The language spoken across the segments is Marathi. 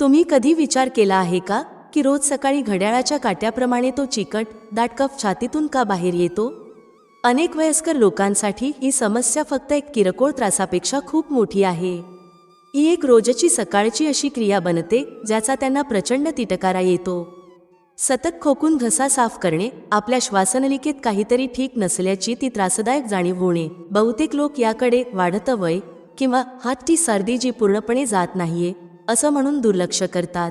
तुम्ही कधी विचार केला आहे का की रोज सकाळी घड्याळाच्या काट्याप्रमाणे तो चिकट दाटकफ छातीतून का बाहेर येतो? अनेक वयस्कर लोकांसाठी ही समस्या फक्त एक किरकोळ त्रासापेक्षा खूप मोठी आहे. ही एक रोजची सकाळची अशी क्रिया बनते ज्याचा त्यांना प्रचंड तिटकारा येतो. सतत खोकून घसा साफ करणे आपल्या श्वासनलिकेत काहीतरी ठीक नसल्याची ती त्रासदायक जाणीव होणे बहुतेक लोक याकडे वाढतं वय किंवा हातची सर्दी जी पूर्णपणे जात नाहीये असं म्हणून दुर्लक्ष करतात.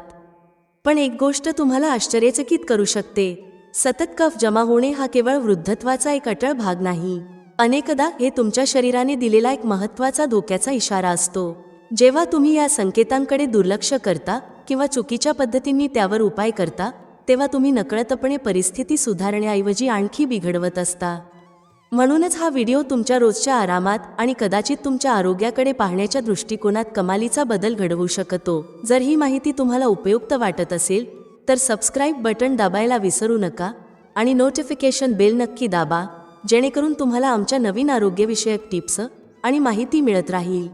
पण एक गोष्ट तुम्हाला आश्चर्यचकित करू शकते. सतत कफ जमा होणे हा केवळ वृद्धत्वाचा एक अटळ भाग नाही. अनेकदा हे तुमच्या शरीराने दिलेला एक महत्त्वाचा धोक्याचा इशारा असतो. जेव्हा तुम्ही या संकेतांकडे दुर्लक्ष करता किंवा चुकीच्या पद्धतींनी त्यावर उपाय करता तेव्हा तुम्ही नकळतपणे परिस्थिती सुधारण्याऐवजी आणखी बिघडवत असता. म्हणूनच हा व्हिडिओ तुमच्या रोजच्या आरामात आणि कदाचित तुमच्या आरोग्याकडे पाहण्याच्या दृष्टिकोनात कमालीचा बदल घडवू शकतो. जर ही माहिती तुम्हाला उपयुक्त वाटत असेल तर सबस्क्राईब बटन दाबायला विसरू नका आणि नोटिफिकेशन बेल नक्की दाबा जेणेकरून तुम्हाला आमच्या नवीन आरोग्यविषयक टिप्स आणि माहिती मिळत राहील.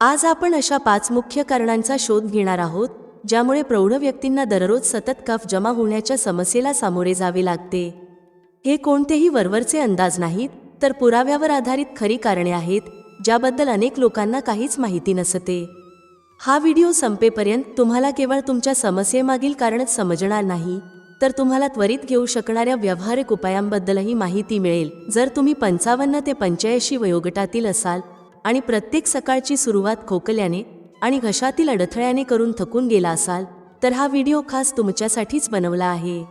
आज आपण अशा पाच मुख्य कारणांचा शोध घेणार आहोत ज्यामुळे प्रौढ व्यक्तींना दररोज सतत कफ जमा होण्याच्या समस्येला सामोरे जावे लागते. हे कोणतेही वरवरचे अंदाज नाहीत तर पुराव्यावर आधारित खरी कारणे आहेत ज्याबद्दल अनेक लोकांना काहीच माहिती नसते. हा व्हिडिओ संपेपर्यंत तुम्हाला केवळ तुमच्या समस्येमागील कारणच समजणार नाही तर तुम्हाला त्वरित घेऊ शकणाऱ्या व्यावहारिक उपायांबद्दलही माहिती मिळेल. जर तुम्ही पंचावन्न ते पंच्याऐंशी वयोगटातील असाल आणि प्रत्येक सकाळची सुरुवात खोकल्याने आणि घशातील अडथळ्याने करून थकून गेला असाल तर हा व्हिडिओ खास तुमच्यासाठीच बनवला आहे.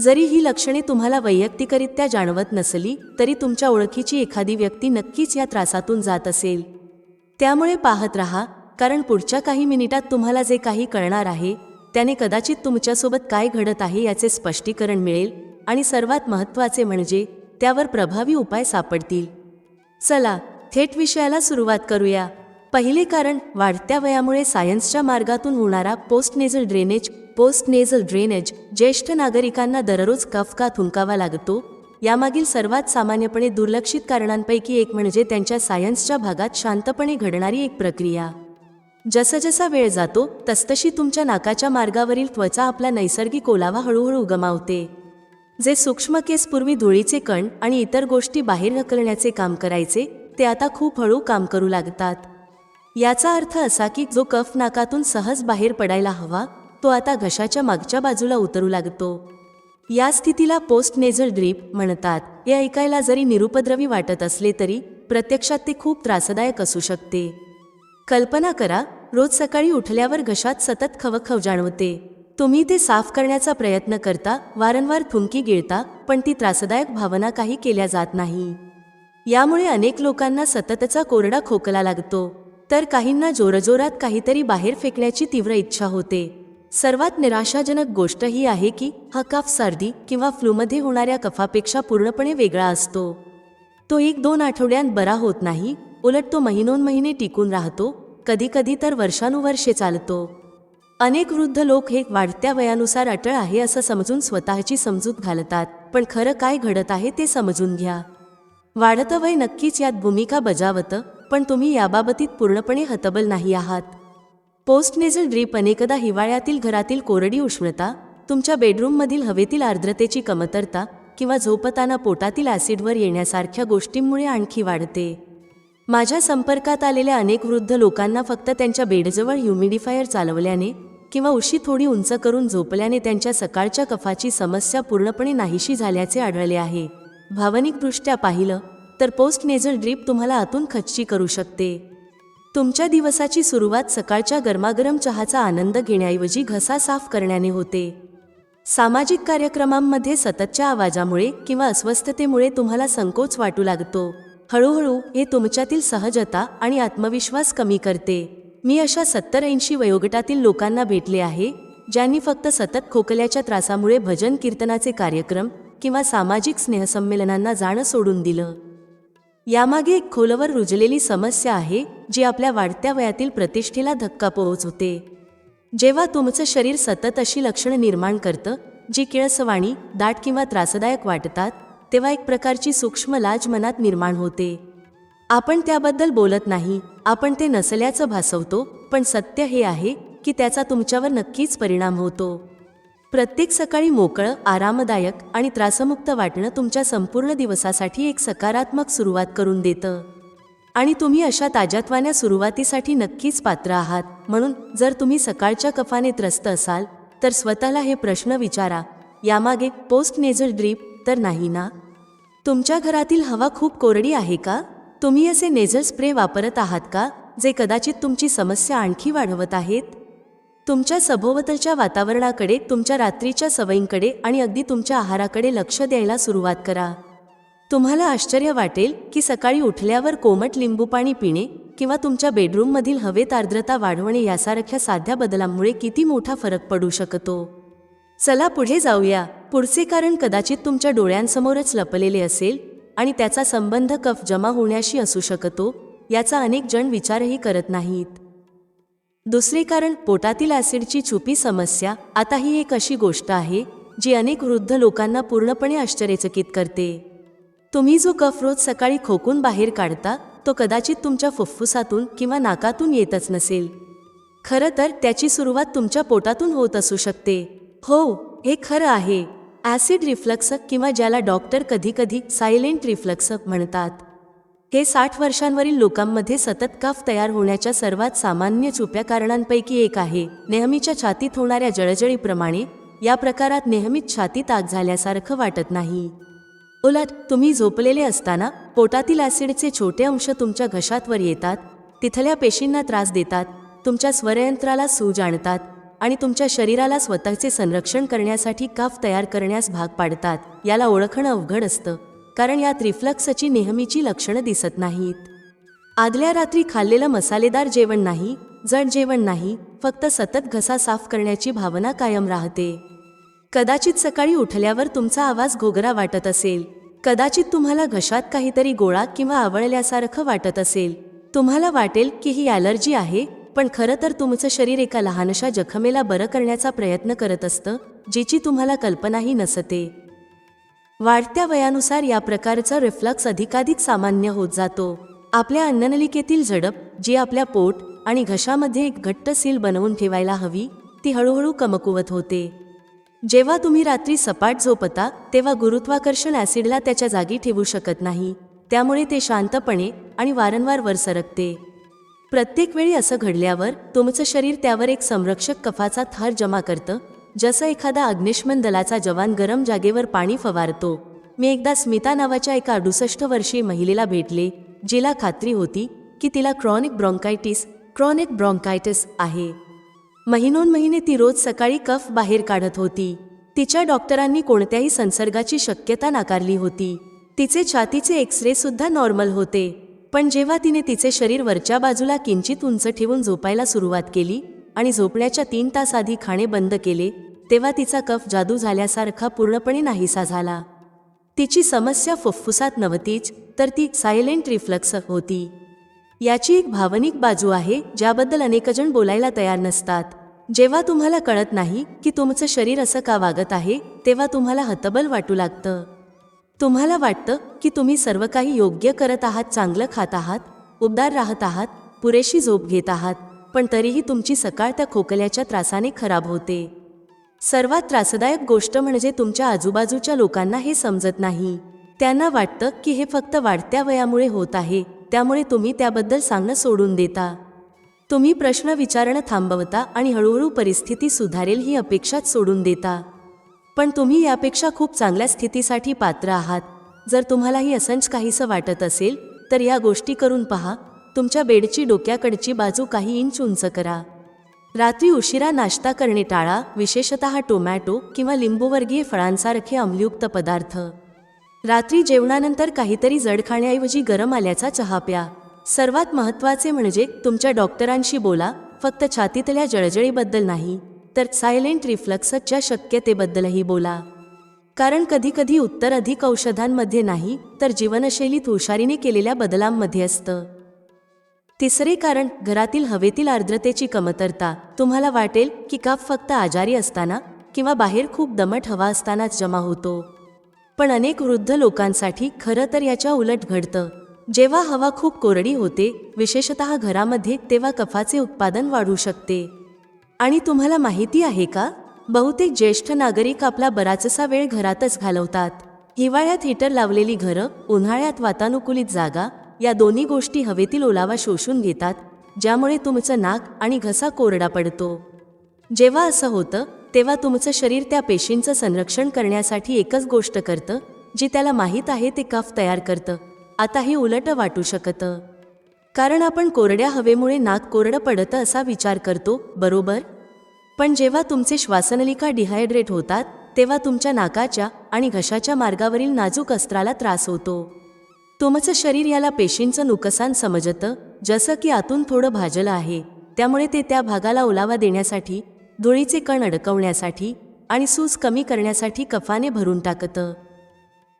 जरी ही लक्षणे तुम्हाला वैयक्तिकरित्या जाणवत नसली तरी तुमच्या ओळखीची एखादी व्यक्ती नक्कीच या त्रासातून जात असेल. त्यामुळे पाहत रहा कारण पुढच्या काही मिनिटात तुम्हाला जे काही कळणार आहे त्याने कदाचित तुमच्यासोबत काय घडत आहे याचे स्पष्टीकरण मिळेल आणि सर्वात महत्त्वाचे म्हणजे त्यावर प्रभावी उपाय सापडतील. चला थेट विषयाला सुरुवात करूया. पहिले कारण वाढत्या वयामुळे सायन्सच्या मार्गातून होणारा post nasal drainage post nasal drainage ज्येष्ठ नागरिकांना दररोज कफका थुंकावा लागतो यामागील सर्वात सामान्यपणे दुर्लक्षित कारणांपैकी एक म्हणजे त्यांच्या सायन्सच्या भागात शांतपणे घडणारी एक प्रक्रिया. जसजसा वेळ जातो तसतशी तुमच्या नाकाच्या मार्गावरील त्वचा आपला नैसर्गिक ओलावा हळूहळू गमावते. जे सूक्ष्म केसपूर्वी धुळीचे कण आणि इतर गोष्टी बाहेर ढकलण्याचे काम करायचे ते आता खूप हळू काम करू लागतात. याचा अर्थ असा की जो कफ नाकातून सहज बाहेर पडायला हवा तो आता घशाच्या मागच्या बाजूला उतरू लागतो. या स्थितीला पोस्ट नेझल ड्रीप म्हणतात. हे ऐकायला जरी निरुपद्रवी वाटत असले तरी प्रत्यक्षात ते खूप त्रासदायक असू शकते. कल्पना करा रोज सकाळी उठल्यावर घशात सतत खवखव जाणवते. तुम्ही ते साफ करण्याचा प्रयत्न करता वारंवार थुंकी गिळता पण ती त्रासदायक भावना काही केल्या जात नाही. यामुळे अनेक लोकांना सततचा कोरडा खोकला लागतो. तर काहींना जोरजोरात काहीतरी बाहेर फेकण्याची तीव्र इच्छा होते. सर्वात निराशाजनक गोष्ट ही आहे की हा कफ सर्दी किंवा फ्लूमध्ये होणाऱ्या कफापेक्षा पूर्णपणे वेगळा असतो. तो एक दोन आठवड्यांत बरा होत नाही उलट तो महिनोन महिने टिकून राहतो कधीकधी तर वर्षानुवर्षे चालतो. अनेक वृद्ध लोक हे वाढत्या वयानुसार अटळ आहे असं समजून स्वतःची समजूत घालतात पण खरं काय घडत आहे ते समजून घ्या. वाढतं वय नक्कीच यात भूमिका बजावतं पण तुम्ही याबाबतीत पूर्णपणे हतबल नाही आहात. पोस्ट नेझल ड्रीप अनेकदा हिवाळ्यातील घरातील कोरडी उष्णता तुमच्या बेडरूममधील हवेतील आर्द्रतेची कमतरता किंवा झोपताना पोटातील ॲसिडवर येण्यासारख्या गोष्टींमुळे आणखी वाढते. माझ्या संपर्कात आलेल्या अनेक वृद्ध लोकांना फक्त त्यांच्या बेडजवळ ह्युमिडिफायर चालवल्याने किंवा उशी थोडी उंच करून झोपल्याने त्यांच्या सकाळच्या कफाची समस्या पूर्णपणे नाहीशी झाल्याचे आढळले आहे. भावनिकदृष्ट्या पाहिलं तर पोस्ट नेझल ड्रीप तुम्हाला आतून खच्ची करू शकते. तुमच्या दिवसाची सुरुवात सकाळच्या गरमागरम चहाचा आनंद घेण्याऐवजी घसा साफ करण्याने होते. सामाजिक कार्यक्रमांमध्ये सततच्या आवाजामुळे किंवा अस्वस्थतेमुळे तुम्हाला संकोच वाटू लागतो. हळूहळू हे तुमच्यातील सहजता आणि आत्मविश्वास कमी करते. मी अशा सत्तर ऐंशी वयोगटातील लोकांना भेटले आहे ज्यांनी फक्त सतत खोकल्याच्या त्रासामुळे भजन कीर्तनाचे कार्यक्रम किंवा सामाजिक स्नेहसंमेलनांना जाणं सोडून दिलं. यामागे एक खोलवर रुजलेली समस्या आहे जी आपल्या वाढत्या वयातील प्रतिष्ठेला धक्का पोहोचवते. जेव्हा तुमचं शरीर सतत अशी लक्षणं निर्माण करतं जी किळसवाणी दाट किंवा त्रासदायक वाटतात तेव्हा एक प्रकारची सूक्ष्म लाज मनात निर्माण होते. आपण त्याबद्दल बोलत नाही आपण ते नसल्याचं भासवतो पण सत्य हे आहे की त्याचा तुमच्यावर नक्कीच परिणाम होतो. प्रत्येक सकाळी मोकळं आरामदायक आणि त्रासमुक्त वाटणं तुमच्या संपूर्ण दिवसासाठी एक सकारात्मक सुरुवात करून देतं. आणि तुम्ही अशा ताज्यात्वान्या सुरुवातीसाठी नक्कीच पात्र आहात. म्हणून जर तुम्ही सकाळच्या कफाने त्रस्त असाल तर स्वतःला हे प्रश्न विचारा. यामागे पोस्ट नेझल ड्रीप तर नाही ना? तुमच्या घरातील हवा खूप कोरडी आहे का? तुम्ही असे नेझल स्प्रे वापरत आहात का जे कदाचित तुमची समस्या आणखी वाढवत आहेत? तुमच्या सभोवतलच्या वातावरणाकडे तुमच्या रात्रीच्या सवयींकडे आणि अगदी तुमच्या आहाराकडे लक्ष द्यायला सुरुवात करा. तुम्हाला आश्चर्य वाटेल की सकाळी उठल्यावर कोमट लिंबू पाणी पिणे किंवा तुमच्या बेडरूममधील हवेत आर्द्रता वाढवणे यासारख्या साध्या बदलांमुळे किती मोठा फरक पडू शकतो? चला पुढे जाऊया. पुढचे कारण कदाचित तुमच्या डोळ्यांसमोरच लपलेले असेल आणि त्याचा संबंध कफ जमा होण्याशी असू शकतो याचा अनेक जण विचारही करत नाहीत. दुसरे कारण पोटातील ॲसिडची छुपी समस्या आता ही एक अशी गोष्ट आहे जी अनेक वृद्ध लोकांना पूर्णपणे आश्चर्यचकित करते. तुम्ही जो कफ रोज सकाळी खोकून बाहेर काढता तो कदाचित तुमच्या फुफ्फुसातून किंवा नाकातून येतच नसेल. खरं तर त्याची सुरुवात तुमच्या पोटातून होत असू शकते. हो हे खरं आहे. ॲसिड रिफ्लक्स किंवा ज्याला डॉक्टर कधीकधी सायलेंट रिफ्लक्स म्हणतात. हे साठ वर्षांवरील लोकांमध्ये सतत कफ तयार होण्याच्या सर्वात सामान्य छुप्या कारणांपैकी एक आहे. नेहमीच्या छातीत होणाऱ्या जळजळीप्रमाणे या प्रकारात नेहमीच छाती ताक झाल्यासारखं वाटत नाही. उलट तुम्ही झोपलेले असताना पोटातील ॲसिडचे छोटे अंश तुमच्या घशातवर येतात तिथल्या पेशींना त्रास देतात तुमच्या स्वरयंत्राला सूज आणतात आणि तुमच्या शरीराला स्वतःचे संरक्षण करण्यासाठी कफ तयार करण्यास भाग पाडतात. याला ओळखणं अवघड असतं कारण यात रिफ्लक्सची नेहमीची लक्षणं दिसत नाहीत. आदल्या रात्री खाल्लेलं मसालेदार जेवण नाही जड जेवण नाही फक्त सतत घसा साफ करण्याची भावना कायम राहते. कदाचित सकाळी उठल्यावर तुमचा आवाज घोगरा वाटत असेल. कदाचित तुम्हाला घशात काहीतरी गोळा किंवा आवळल्यासारखं वाटत असेल. तुम्हाला वाटेल की ही ॲलर्जी आहे पण खरं तर तुमचं शरीर एका लहानशा जखमेला बरं करण्याचा प्रयत्न करत असतं जिची तुम्हाला कल्पनाही नसते. वाढत्या वयानुसार या प्रकारचा रिफ्लक्स अधिकाधिक सामान्य होत जातो. आपल्या अन्ननलिकेतील झडप जी आपल्या पोट आणि घशामध्ये एक घट्ट सील बनवून ठेवायला हवी ती हळूहळू कमकुवत होते. जेव्हा तुम्ही रात्री सपाट झोपता तेव्हा गुरुत्वाकर्षण ॲसिडला त्याच्या जागी ठेवू शकत नाही. त्यामुळे ते शांतपणे आणि वारंवार वर सरकते. प्रत्येक वेळी असं घडल्यावर तुमचं शरीर त्यावर एक संरक्षक कफाचा थर जमा करतं जसं एखादा अग्निशमन दलाचा जवान गरम जागेवर पाणी फवारतो. मी एकदा स्मिता नावाच्या एका अडुसष्ट वर्षीय महिलेला भेटले जिला खात्री होती की तिला क्रॉनिक ब्रॉन्कायटिस क्रॉनिक ब्रॉन्कायटिस आहे. महिनोन महिने ती रोज सकाळी कफ बाहेर काढत होती. तिच्या डॉक्टरांनी कोणत्याही संसर्गाची शक्यता नाकारली होती. तिचे छातीचे एक्सरे सुद्धा नॉर्मल होते. पण जेव्हा तिने तिचे शरीर वरच्या बाजूला किंचित उंच ठेवून झोपायला सुरुवात केली आणि झोपण्याच्या तीन तास आधी खाणे बंद केले तेव्हा तिचा कफ जादू झाल्यासारखा पूर्णपणे नाहीसा झाला. तिची समस्या फुफ्फुसात नव्हतीच तर ती सायलेंट रिफ्लक्स होती. याची एक भावनिक बाजू आहे ज्याबद्दल अनेकजण बोलायला तयार नसतात. जेव्हा तुम्हाला कळत नाही की तुमचं शरीर असं का वागत आहे तेव्हा तुम्हाला हतबल वाटू लागतं. तुम्हाला वाटतं की तुम्ही सर्व काही योग्य करत आहात चांगलं खात आहात उबदार राहत आहात पुरेशी झोप घेत आहात पण तरीही तुमची सकाळ त्या खोकल्याच्या त्रासाने खराब होते. सर्वात त्रासदायक गोष्ट म्हणजे तुमच्या आजूबाजूच्या लोकांना हे समजत नाही. त्यांना वाटतं की हे फक्त वाढत्या वयामुळे होत आहे त्यामुळे तुम्ही त्याबद्दल सांगणं सोडून देता. तुम्ही प्रश्न विचारणं थांबवता आणि हळूहळू परिस्थिती सुधारेल ही अपेक्षाच सोडून देता. पण तुम्ही यापेक्षा खूप चांगल्या स्थितीसाठी पात्र आहात. जर तुम्हालाही असंच काहीसं वाटत असेल तर या गोष्टी करून पहा. तुमच्या बेडची डोक्याकडची बाजू काही इंच उंच करा. रात्री उशिरा नाश्ता करणे टाळा विशेषतः टोमॅटो किंवा लिंबूवर्गीय फळांसारखे अम्लयुक्त पदार्थ. रात्री जेवणानंतर काहीतरी जड खाण्याऐवजी गरम आल्याचा चहा प्या. सर्वात महत्त्वाचे म्हणजे तुमच्या डॉक्टरांशी बोला फक्त छातीतल्या जळजळीबद्दल नाही तर सायलेंट रिफ्लक्सच्या शक्यतेबद्दलही बोला. कारण कधीकधी उत्तर अधिक औषधांमध्ये नाही तर जीवनशैलीत हुशारीने केलेल्या बदलांमध्ये असतं. तिसरे कारण घरातील हवेतील आर्द्रतेची कमतरता. तुम्हाला वाटेल की काप फक्त आजारी असताना किंवा बाहेर खूप दमट हवा असतानाच जमा होतो. पण अनेक वृद्ध लोकांसाठी खरं तर याच्या उलट घडतं. जेव्हा हवा खूप कोरडी होते विशेषतः घरामध्ये तेव्हा कफाचे उत्पादन वाढू शकते. आणि तुम्हाला माहिती आहे का? बहुतेक ज्येष्ठ नागरिक आपला बराचसा वेळ घरातच घालवतात. हिवाळ्यात हीटर लावलेली घरं उन्हाळ्यात वातानुकूलित जागा या दोन्ही गोष्टी हवेतील ओलावा शोषून घेतात ज्यामुळे तुमचं नाक आणि घसा कोरडा पडतो. जेव्हा असं होतं तेव्हा तुमचं शरीर त्या पेशींचं संरक्षण करण्यासाठी एकच गोष्ट करतं जी त्याला माहीत आहे ते कफ तयार करतं. आता हे उलट वाटू शकतं. कारण आपण कोरड्या हवेमुळे नाक कोरडं पडतं असा विचार करतो बरोबर? पण जेव्हा तुमचे श्वासनलिका डिहायड्रेट होतात तेव्हा तुमच्या नाकाच्या आणि घशाच्या मार्गावरील नाजूक अस्त्राला त्रास होतो. तुमचं शरीर याला पेशींचं नुकसान समजतं जसं की आतून थोडं भाजलं आहे. त्यामुळे ते त्या भागाला ओलावा देण्यासाठी धुळीचे कण अडकवण्यासाठी आणि सूज कमी करण्यासाठी कफाने भरून टाकतं.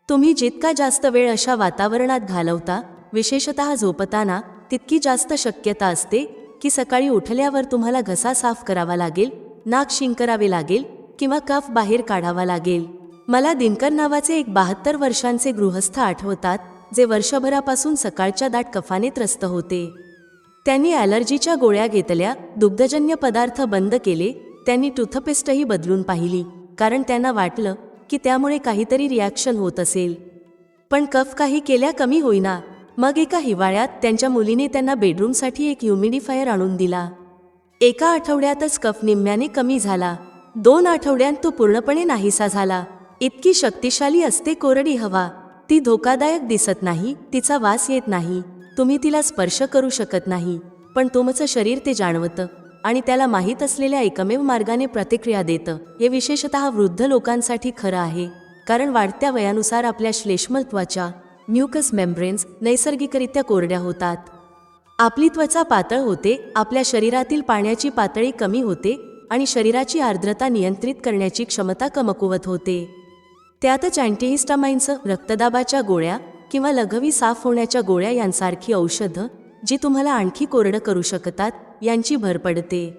तुम्ही जितका जास्त वेळ अशा वातावरणात घालवता विशेषत झोपताना तितकी जास्त शक्यता असते की सकाळी उठल्यावर तुम्हाला घसा साफ करावा लागेल नाक शिंकरावे लागेल किंवा कफ बाहेर काढावा लागेल. मला दिनकर नावाचे एक बहात्तर वर्षांचे गृहस्थ आठवतात जे वर्षभरापासून सकाळच्या दाट कफाने त्रस्त होते. त्यांनी ॲलर्जीच्या गोळ्या घेतल्या दुग्धजन्य पदार्थ बंद केले त्यांनी टूथपेस्टही बदलून पाहिली कारण त्यांना वाटलं की त्यामुळे काहीतरी रिॲक्शन होत असेल. पण कफ काही केल्या कमी होईना मग एका हिवाळ्यात त्यांच्या मुलीने त्यांना बेडरूमसाठी एक ह्युमिडिफायर आणून दिला. एका आठवड्यातच कफ निम्म्याने कमी झाला. दोन आठवड्यांत तो पूर्णपणे नाहीसा झाला. इतकी शक्तिशाली असते कोरडी हवा ती धोकादायक दिसत नाही तिचा वास येत नाही. तुम्ही तिला स्पर्श करू शकत नाही पण तुमचं शरीर ते जाणवतं आणि त्याला माहीत असलेल्या एकमेव मार्गाने प्रतिक्रिया देतं. हे विशेषतः वृद्ध लोकांसाठी खरं आहे कारण वाढत्या वयानुसार आपल्या श्लेष्मत्वाच्या म्युकस मेम्ब्रेन्स नैसर्गिकरित्या कोरड्या होतात. आपली त्वचा पातळ होते आपल्या शरीरातील पाण्याची पातळी कमी होते आणि शरीराची आर्द्रता नियंत्रित करण्याची क्षमता कमकुवत होते. त्यातच अँटीहिस्टामाइनचं रक्तदाबाच्या गोळ्या किंवा लघवी साफ होण्याच्या गोळ्या यांसारखी औषधं जी तुम्हाला आणखी कोरडं करू शकतात यांची भर पडते.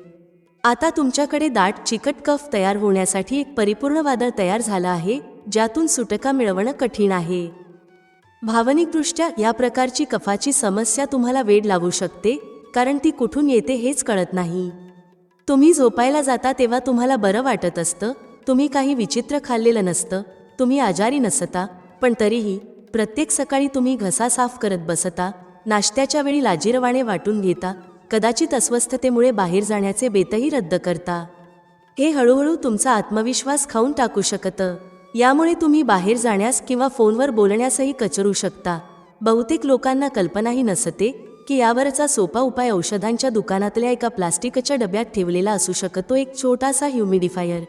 आता तुमच्याकडे दाट चिकट कफ तयार होण्यासाठी एक परिपूर्ण वादळ तयार झालं आहे ज्यातून सुटका मिळवणं कठीण आहे. भावनिकदृष्ट्या या प्रकारची कफाची समस्या तुम्हाला वेड लावू शकते कारण ती कुठून येते हेच कळत नाही. तुम्ही झोपायला जाता तेव्हा तुम्हाला बरं वाटत असतं तुम्ही काही विचित्र खाल्लेलं नसतं तुम्ही आजारी नसता पण तरीही प्रत्येक सकाळी तुम्ही घसा साफ करत बसता नाश्त्याच्या वेळी लाजीरवाणे वाटून घेता कदाचित अस्वस्थतेमुळे बाहेर जाण्याचे बेतही रद्द करता. हे हळूहळू तुमचा आत्मविश्वास खाऊन टाकू शकतं. यामुळे तुम्ही बाहेर जाण्यास किंवा फोनवर बोलण्यासही कचरू शकता. बहुतेक लोकांना कल्पनाही नसते की यावरचा सोपा उपाय औषधांच्या दुकानातल्या एका प्लास्टिकच्या डब्यात ठेवलेला असू शकतो एक छोटासा ह्युमिडिफायर.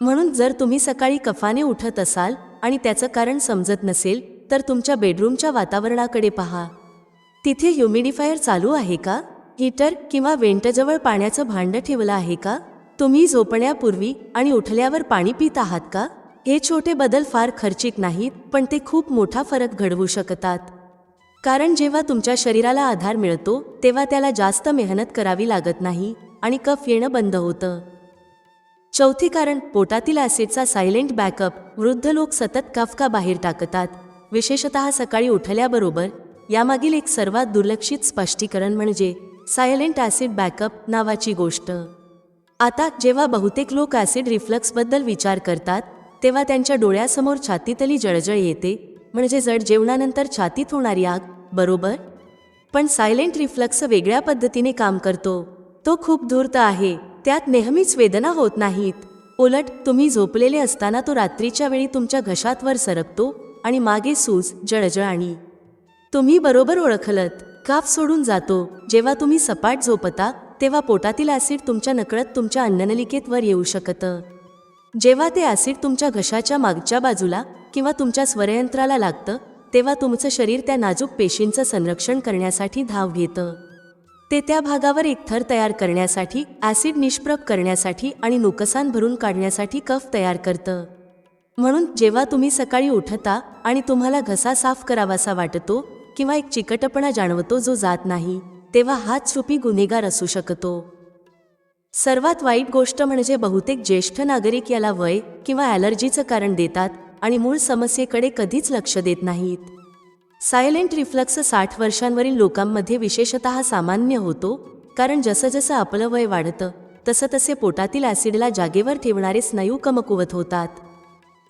म्हणून जर तुम्ही सकाळी कफाने उठत असाल आणि त्याचं कारण समजत नसेल तर तुमच्या बेडरूमच्या वातावरणाकडे पहा. तिथे ह्युमिडिफायर चालू आहे का? हीटर किंवा वेंटजवळ पाण्याचं भांडं ठेवलं आहे का? तुम्ही झोपण्यापूर्वी आणि उठल्यावर पाणी पित आहात का? हे छोटे बदल फार खर्चिक नाहीत पण ते खूप मोठा फरक घडवू शकतात. कारण जेव्हा तुमच्या शरीराला आधार मिळतो तेव्हा त्याला जास्त मेहनत करावी लागत नाही आणि कफ येणं बंद होतं. चौथी कारण पोटातील ॲसिडचा सायलेंट बॅकअप वृद्ध लोक सतत कफ का बाहेर टाकतात? विशेषतः सकाळी उठल्याबरोबर यामागील एक सर्वात दुर्लक्षित स्पष्टीकरण म्हणजे सायलेंट ॲसिड बॅकअप नावाची गोष्ट. आता जेव्हा बहुतेक लोक ॲसिड रिफ्लक्सबद्दल विचार करतात तेव्हा त्यांच्या डोळ्यासमोर छातीतली जळजळ येते म्हणजे जड जेवणानंतर छातीत होणारी आग बरोबर? पण सायलेंट रिफ्लक्स वेगळ्या पद्धतीने काम करतो. तो खूप धूर्त आहे त्यात नेहमीच वेदना होत नाहीत. उलट तुम्ही झोपलेले असताना तो रात्रीच्या वेळी तुमच्या घशात वर सरकतो? आणि मागे सूज जळजळ आणि तुम्ही बरोबर ओळखलत काफ सोडून जातो. जेव्हा तुम्ही सपाट झोपता तेव्हा पोटातील ॲसिड तुमच्या नकळत तुमच्या अन्ननलिकेत वर येऊ शकतं. जेव्हा ते ॲसिड तुमच्या घशाच्या मागच्या बाजूला किंवा तुमच्या स्वरयंत्राला लागतं तेव्हा तुमचं शरीर त्या नाजूक पेशींचं संरक्षण करण्यासाठी धाव घेतं. ते त्या भागावर एक थर तयार करण्यासाठी ॲसिड निष्प्रभ करण्यासाठी आणि नुकसान भरून काढण्यासाठी कफ तयार करतं. म्हणून जेव्हा तुम्ही सकाळी उठता आणि तुम्हाला घसा साफ करावासा वाटतो किंवा एक चिकटपणा जाणवतो जो जात नाही तेव्हा हात छुपी गुन्हेगार असू शकतो. सर्वात वाईट गोष्ट म्हणजे बहुतेक ज्येष्ठ नागरिक याला वय किंवा ॲलर्जीचं कारण देतात आणि मूळ समस्येकडे कधीच लक्ष देत नाहीत. सायलेंट रिफ्लक्स साठ वर्षांवरील लोकांमध्ये विशेषतः सामान्य होतो कारण जसं जसं आपलं वय वाढतं तसं तसे पोटातील ॲसिडला जागेवर ठेवणारे स्नायू कमकुवत होतात.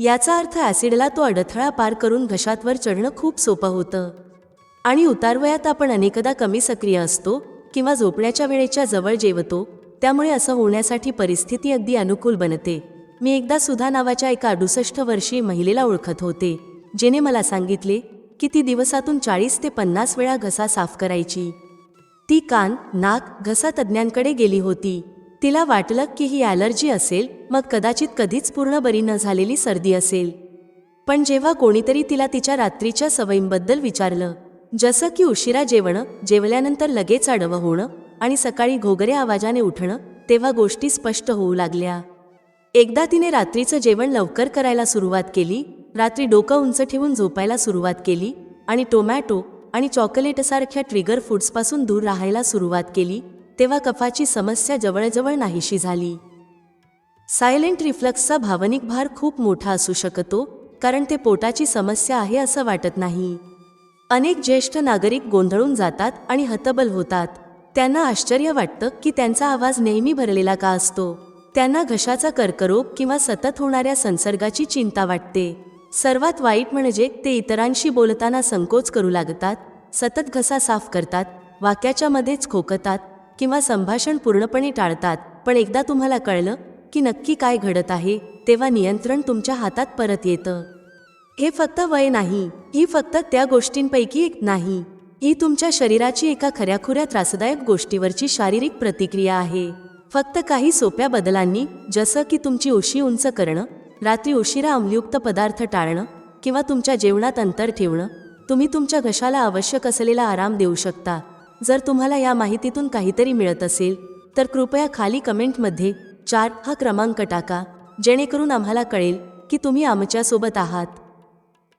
याचा अर्थ ॲसिडला तो अडथळा पार करून घशातवर चढणं खूप सोपं होतं. आणि उतारवयात आपण अनेकदा कमी सक्रिय असतो किंवा झोपण्याच्या वेळेच्या जवळ जेवतो त्यामुळे असं होण्यासाठी परिस्थिती अगदी अनुकूल बनते. मी एकदा सुधा नावाच्या एका अडुसष्ट वर्षीय महिलेला ओळखत होते जेने मला सांगितले की ती दिवसातून चाळीस ते पन्नास वेळा घसा साफ करायची. ती कान नाक घसा तज्ज्ञांकडे गेली होती. तिला वाटलं की ही ॲलर्जी असेल मग कदाचित कधीच पूर्ण बरी न झालेली सर्दी असेल. पण जेव्हा कोणीतरी तिला तिच्या रात्रीच्या सवयींबद्दल विचारलं जसं की उशिरा जेवणं जेवल्यानंतर लगेच आडवं होणं आणि सकाळी घोगरे आवाजाने उठणं तेव्हा गोष्टी स्पष्ट होऊ लागल्या. एकदा तिने रात्रीचं जेवण लवकर करायला सुरुवात केली रात्री डोकं उंच ठेवून झोपायला सुरुवात केली आणि टोमॅटो आणि चॉकलेटसारख्या ट्रिगर फूड्सपासून दूर राहायला सुरुवात केली तेव्हा कफाची समस्या जवळजवळ नाहीशी झाली. सायलेंट रिफ्लक्सचा भावनिक भार खूप मोठा असू शकतो कारण ते पोटाची समस्या आहे असं वाटत नाही. अनेक ज्येष्ठ नागरिक गोंधळून जातात आणि हतबल होतात. त्यांना आश्चर्य वाटतं की त्यांचा आवाज नेहमी भरलेला का असतो. त्यांना घशाचा कर्करोग किंवा सतत होणाऱ्या संसर्गाची चिंता वाटते. सर्वात वाईट म्हणजे ते इतरांशी बोलताना संकोच करू लागतात सतत घसा साफ करतात वाक्याच्या मध्येच खोकतात किंवा संभाषण पूर्णपणे टाळतात पण एकदा तुम्हाला कळलं की नक्की काय घडत आहे तेव्हा नियंत्रण तुमच्या हातात परत येतं. हे फक्त वय नाही ही फक्त त्या गोष्टींपैकी एक नाही. ही तुमच्या शरीराची एका खऱ्याखुऱ्या त्रासदायक गोष्टीवरची शारीरिक प्रतिक्रिया आहे. फक्त काही सोप्या बदलांनी जसं की तुमची उशी उंच करणं रात्री उशिरा अम्लयुक्त पदार्थ टाळणं किंवा तुमच्या जेवणात अंतर ठेवणं तुम्ही तुमच्या घशाला आवश्यक असलेला आराम देऊ शकता. जर तुम्हाला या माहितीतून काहीतरी मिळत असेल तर कृपया खाली कमेंटमध्ये चार हा क्रमांक टाका जेणेकरून आम्हाला कळेल की तुम्ही आमच्यासोबत आहात.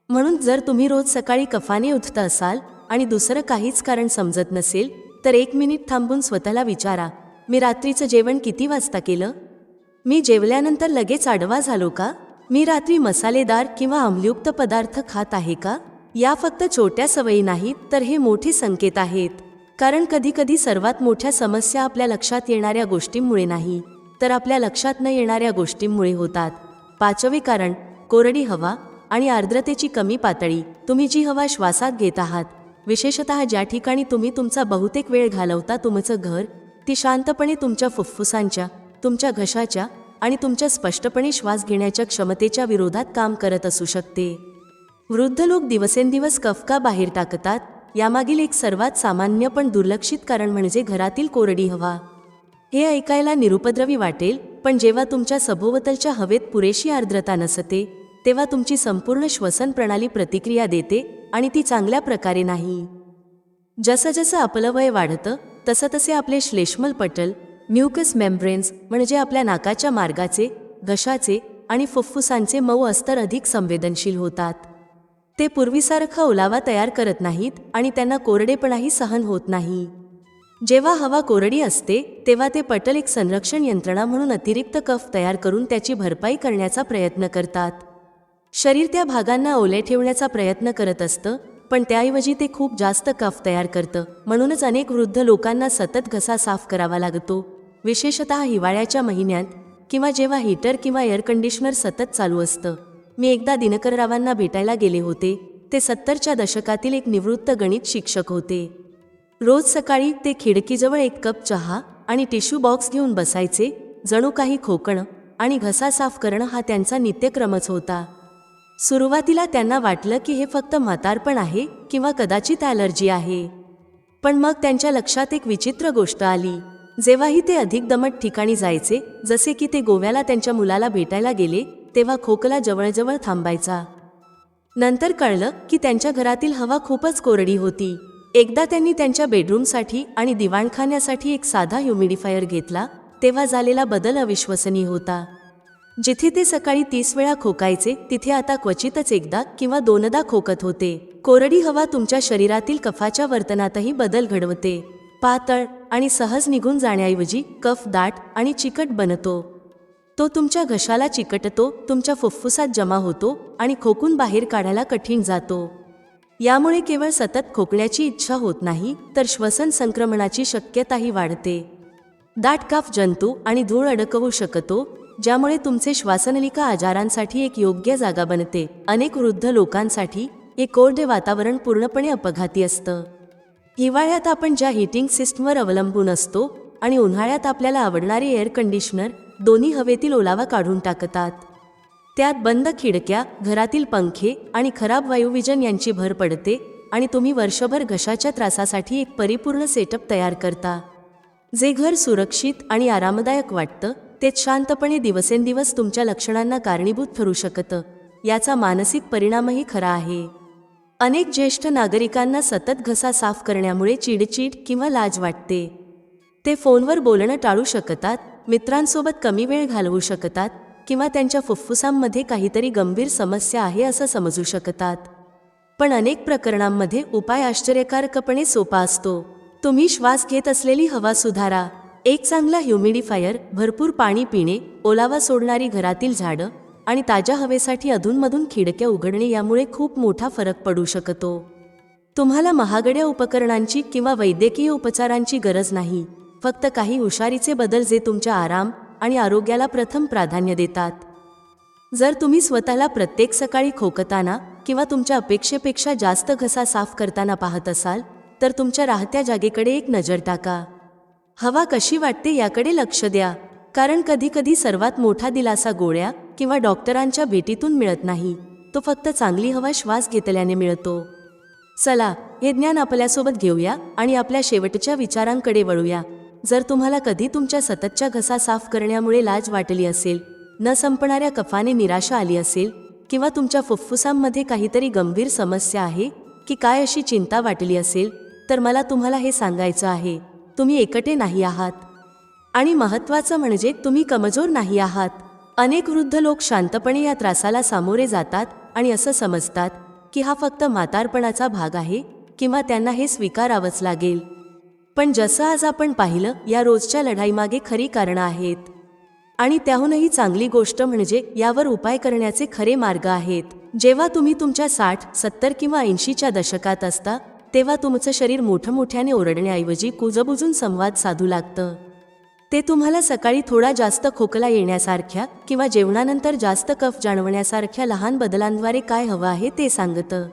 म्हणून जर तुम्ही रोज सकाळी कफाने उठत असाल आणि दुसरं काहीच कारण समजत नसेल तर एक मिनिट थांबून स्वतःला विचारा मी रात्रीचं जेवण किती वाजता केलं? मी जेवल्यानंतर लगेच आडवा झालो का? मी रात्री मसालेदार किंवा आम्लयुक्त पदार्थ खात आहे का? या फक्त छोट्या सवयी नाहीत तर हे मोठे संकेत आहेत. कारण कधीकधी सर्वात मोठ्या समस्या आपल्या लक्षात येणाऱ्या गोष्टींमुळे नाही तर आपल्या लक्षात न येणाऱ्या गोष्टींमुळे होतात. पाचवे कारण कोरडी हवा आणि आर्द्रतेची कमी पातळी. तुम्ही जी हवा श्वासात घेत आहात विशेषतः ज्या ठिकाणी तुम्ही तुमचा बहुतेक वेळ घालवता तुमचं घर ती शांतपणे तुमच्या फुफ्फुसांच्या तुमच्या घशाच्या आणि तुमच्या स्पष्टपणे श्वास घेण्याच्या क्षमतेच्या विरोधात काम करत असू शकते. वृद्ध लोक दिवसेंदिवस कफका बाहेर टाकतात? यामागील एक सर्वात सामान्य पण दुर्लक्षित कारण म्हणजे घरातील कोरडी हवा. हे ऐकायला निरुपद्रवी वाटेल पण जेव्हा तुमच्या सभोवतालच्या हवेत पुरेशी आर्द्रता नसते तेव्हा तुमची संपूर्ण श्वसन प्रणाली प्रतिक्रिया देते आणि ती चांगल्या प्रकारे नाही. जसं जसं आपलं वय वाढतं तसं तसे आपले श्लेष्मल पटल म्युकस मेम्ब्रेन्स म्हणजे आपल्या नाकाच्या मार्गाचे घशाचे आणि फुफ्फुसांचे मऊ अस्तर अधिक संवेदनशील होतात. ते पूर्वीसारखा ओलावा तयार करत नाहीत आणि त्यांना कोरडेपणाही सहन होत नाही. जेव्हा हवा कोरडी असते तेव्हा ते पटल एक संरक्षण यंत्रणा म्हणून अतिरिक्त कफ तयार करून त्याची भरपाई करण्याचा प्रयत्न करतात. शरीर त्या भागांना ओले ठेवण्याचा प्रयत्न करत असतं पण त्याऐवजी ते खूप जास्त कफ तयार करतं म्हणूनच अनेक वृद्ध लोकांना सतत घसा साफ करावा लागतो. विशेषतः हिवाळ्याच्या महिन्यात किंवा जेव्हा हीटर किंवा एअर कंडिशनर सतत चालू असतं. मी एकदा दिनकररावांना भेटायला गेले होते. ते सत्तरच्या दशकातील एक निवृत्त गणित शिक्षक होते. रोज सकाळी ते खिडकीजवळ एक कप चहा आणि टिश्यू बॉक्स घेऊन बसायचे जणू काही खोकणं आणि घसा साफ करणं हा त्यांचा नित्यक्रमच होता. सुरुवातीला त्यांना वाटलं की हे फक्त म्हातारपण आहे किंवा कदाचित ॲलर्जी आहे. पण मग त्यांच्या लक्षात एक विचित्र गोष्ट आली. जेव्हाही ते अधिक दमट ठिकाणी जायचे जसे की ते गोव्याला त्यांच्या मुलाला भेटायला गेले तेव्हा खोकला जवळजवळ थांबायचा. नंतर कळलं की त्यांच्या घरातील हवा खूपच कोरडी होती. एकदा त्यांनी त्यांच्या बेडरूमसाठी आणि दिवाणखान्यासाठी एक साधा ह्युमिडिफायर घेतला तेव्हा झालेला बदल अविश्वसनीय होता. जिथे ते सकाळी तीस वेळा खोकायचे तिथे आता क्वचितच एकदा किंवा दोनदा खोकत होते. कोरडी हवा तुमच्या शरीरातील कफाच्या वर्तनातही बदल घडवते. पातळ आणि सहज निघून जाण्याऐवजी कफ दाट आणि चिकट बनतो. तो तुमच्या घशाला चिकटतो तुमच्या फुफ्फुसात जमा होतो आणि खोकून बाहेर काढायला कठीण जातो. यामुळे केवळ सतत खोकण्याची इच्छा होत नाही तर श्वसन संक्रमणाची शक्यताही वाढते. दाट काफ जंतू आणि धूळ अडकवू शकतो ज्यामुळे तुमचे श्वासनलिका आजारांसाठी एक योग्य जागा बनते. अनेक वृद्ध लोकांसाठी हे कोरडे वातावरण पूर्णपणे अपघाती असतं. हिवाळ्यात आपण ज्या हीटिंग सिस्टमवर अवलंबून असतो आणि उन्हाळ्यात आपल्याला आवडणारे एअर कंडिशनर दोन्ही हवेतील ओलावा काढून टाकतात. त्यात बंद खिडक्या घरातील पंखे आणि खराब वायुविजन यांची भर पडते आणि तुम्ही वर्षभर घशाच्या त्रासासाठी एक परिपूर्ण सेटअप तयार करता. जे घर सुरक्षित आणि आरामदायक वाटतं ते शांतपणे दिवसेंदिवस तुमच्या लक्षणांना कारणीभूत ठरू शकतं. याचा मानसिक परिणामही खरा आहे. अनेक ज्येष्ठ नागरिकांना सतत घसा साफ करण्यामुळे चिडचिड किंवा लाज वाटते. ते फोनवर बोलणं टाळू शकतात मित्रांसोबत कमी वेळ घालवू शकतात किंवा त्यांच्या फुफ्फुसांमध्ये काहीतरी गंभीर समस्या आहे असं समजू शकतात. पण अनेक प्रकरणांमध्ये उपाय आश्चर्यकारकपणे सोपा असतो. तुम्ही श्वास घेत असलेली हवा सुधारा. एक चांगला ह्युमिडिफायर भरपूर पाणी पिणे ओलावा सोडणारी घरातील झाडं आणि ताज्या हवेसाठी अधूनमधून खिडक्या उघडणे यामुळे खूप मोठा फरक पडू शकतो. तुम्हाला महागड्या उपकरणांची किंवा वैद्यकीय उपचारांची गरज नाही. फक्त काही हुशारीचे बदल जे तुमच्या आराम आणि आरोग्याला प्रथम प्राधान्य देतात. जर तुम्ही स्वतःला प्रत्येक सकाळी खोकताना किंवा तुमच्या अपेक्षेपेक्षा जास्त घसा साफ करताना पाहत असाल तर तुमच्या राहत्या जागेकडे एक नजर टाका. हवा कशी वाटते याकडे लक्ष द्या कारण कधीकधी सर्वात मोठा दिलासा गोळ्या किंवा डॉक्टरांच्या भेटीतून मिळत नाही. तो फक्त चांगली हवा श्वास घेतल्याने मिळतो. चला हे ज्ञान आपल्यासोबत घेऊया आणि आपल्या शेवटच्या विचारांकडे वळूया. जर तुम्हाला कधी तुमच्या सततच्या घसा साफ करण्यामुळे लाज वाटली असेल न संपणाऱ्या कफाने निराशा आली असेल किंवा तुमच्या फुफ्फुसांमध्ये काहीतरी गंभीर समस्या आहे की काय अशी चिंता वाटली असेल तर मला तुम्हाला हे सांगायचं आहे तुम्ही एकटे नाही आहात. आणि महत्त्वाचं म्हणजे तुम्ही कमजोर नाही आहात. अनेक वृद्ध लोक शांतपणे या त्रासाला सामोरे जातात आणि असं समजतात की हा फक्त म्हातारपणाचा भाग आहे किंवा त्यांना हे स्वीकारावंच लागेल. पण जसं आज आपण पाहिलं या रोजच्या लढाईमागे खरी कारणं आहेत. आणि त्याहूनही चांगली गोष्ट म्हणजे यावर उपाय करण्याचे खरे मार्ग आहेत. जेव्हा तुम्ही तुमच्या साठ सत्तर किंवा ऐंशीच्या दशकात असता तेव्हा तुमचं शरीर मोठं मोठ्याने ओरडण्याऐवजी कुजबुजून संवाद साधू लागतं. ते तुम्हाला सकाळी थोडा जास्त खोकला येण्यासारख्या किंवा जेवणानंतर जास्त कफ जाणवण्यासारख्या लहान बदलांद्वारे काय हवं आहे ते सांगतं.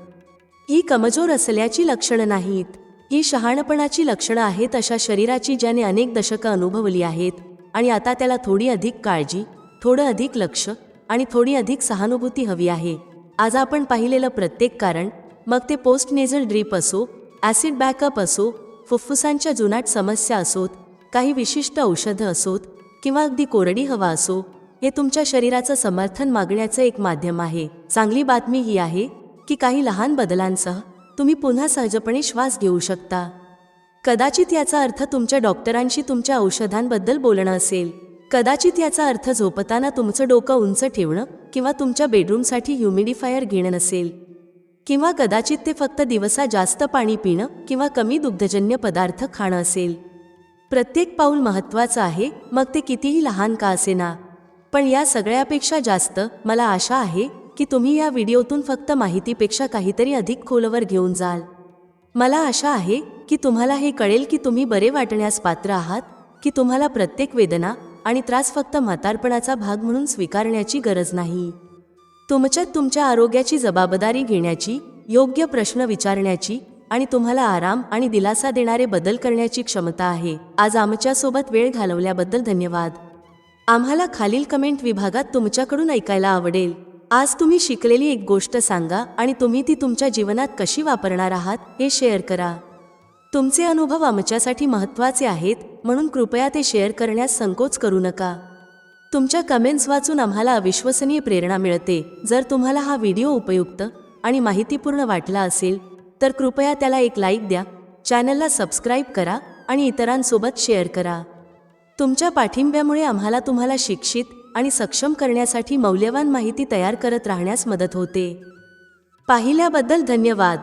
ही कमजोर असल्याची लक्षणं नाहीत. ही शहाणपणाची लक्षणं आहेत अशा शरीराची ज्याने अनेक दशकं अनुभवली आहेत. आणि आता त्याला थोडी अधिक काळजी थोडं अधिक लक्ष आणि थोडी अधिक सहानुभूती हवी आहे. आज आपण पाहिलेलं प्रत्येक कारण मग ते पोस्ट नेझल ड्रीप असो ॲसिड बॅकअप असो फुफ्फुसांच्या जुनाट समस्या असोत काही विशिष्ट औषधं असोत किंवा अगदी कोरडी हवा असो हे तुमच्या शरीराचं समर्थन मागण्याचं एक माध्यम आहे. चांगली बातमी ही आहे की काही लहान बदलांसह तुम्ही पुन्हा सहजपणे श्वास घेऊ शकता. कदाचित याचा अर्थ तुमच्या डॉक्टरांशी तुमच्या औषधांबद्दल बोलणं असेल. कदाचित याचा अर्थ झोपताना तुमचं डोकं उंच ठेवणं किंवा तुमच्या बेडरूमसाठी ह्युमिडिफायर घेणं नसेल. किंवा कदाचित ते फक्त दिवसा जास्त पाणी पिणं किंवा कमी दुग्धजन्य पदार्थ खाणं असेल. प्रत्येक पाऊल महत्त्वाचं आहे मग ते कितीही लहान का असेना. पण या सगळ्यापेक्षा जास्त मला आशा आहे की तुम्ही या व्हिडिओतून फक्त माहितीपेक्षा काहीतरी अधिक खोलवर घेऊन जाल. मला आशा आहे की तुम्हाला हे कळेल की तुम्ही बरे वाटण्यास पात्र आहात की तुम्हाला प्रत्येक वेदना आणि त्रास फक्त म्हातारपणाचा भाग म्हणून स्वीकारण्याची गरज नाही. तुमच्यात तुमच्या आरोग्याची जबाबदारी घेण्याची योग्य प्रश्न विचारण्याची आणि तुम्हाला आराम आणि दिलासा देणारे बदल करण्याची क्षमता आहे. आज आमच्यासोबत वेळ घालवल्याबद्दल धन्यवाद. आम्हाला खालील कमेंट विभागात तुमच्याकडून ऐकायला आवडेल. आज तुम्ही शिकलेली एक गोष्ट सांगा आणि तुम्ही ती तुमच्या जीवनात कशी वापरणार आहात हे शेअर करा. तुमचे अनुभव आमच्यासाठी महत्त्वाचे आहेत म्हणून कृपया ते शेअर करण्यास संकोच करू नका. तुमच्या कमेंट्स वाचून आम्हाला अविश्वसनीय प्रेरणा मिळते. जर तुम्हाला हा व्हिडिओ उपयुक्त आणि माहितीपूर्ण वाटला असेल तर कृपया त्याला एक लाईक द्या चॅनलला सबस्क्राईब करा आणि इतरांसोबत शेअर करा. तुमच्या पाठिंब्यामुळे आम्हाला तुम्हाला शिक्षित आणि सक्षम करण्यासाठी मौल्यवान माहिती तयार करत राहण्यास मदत होते. पाहिल्याबद्दल धन्यवाद.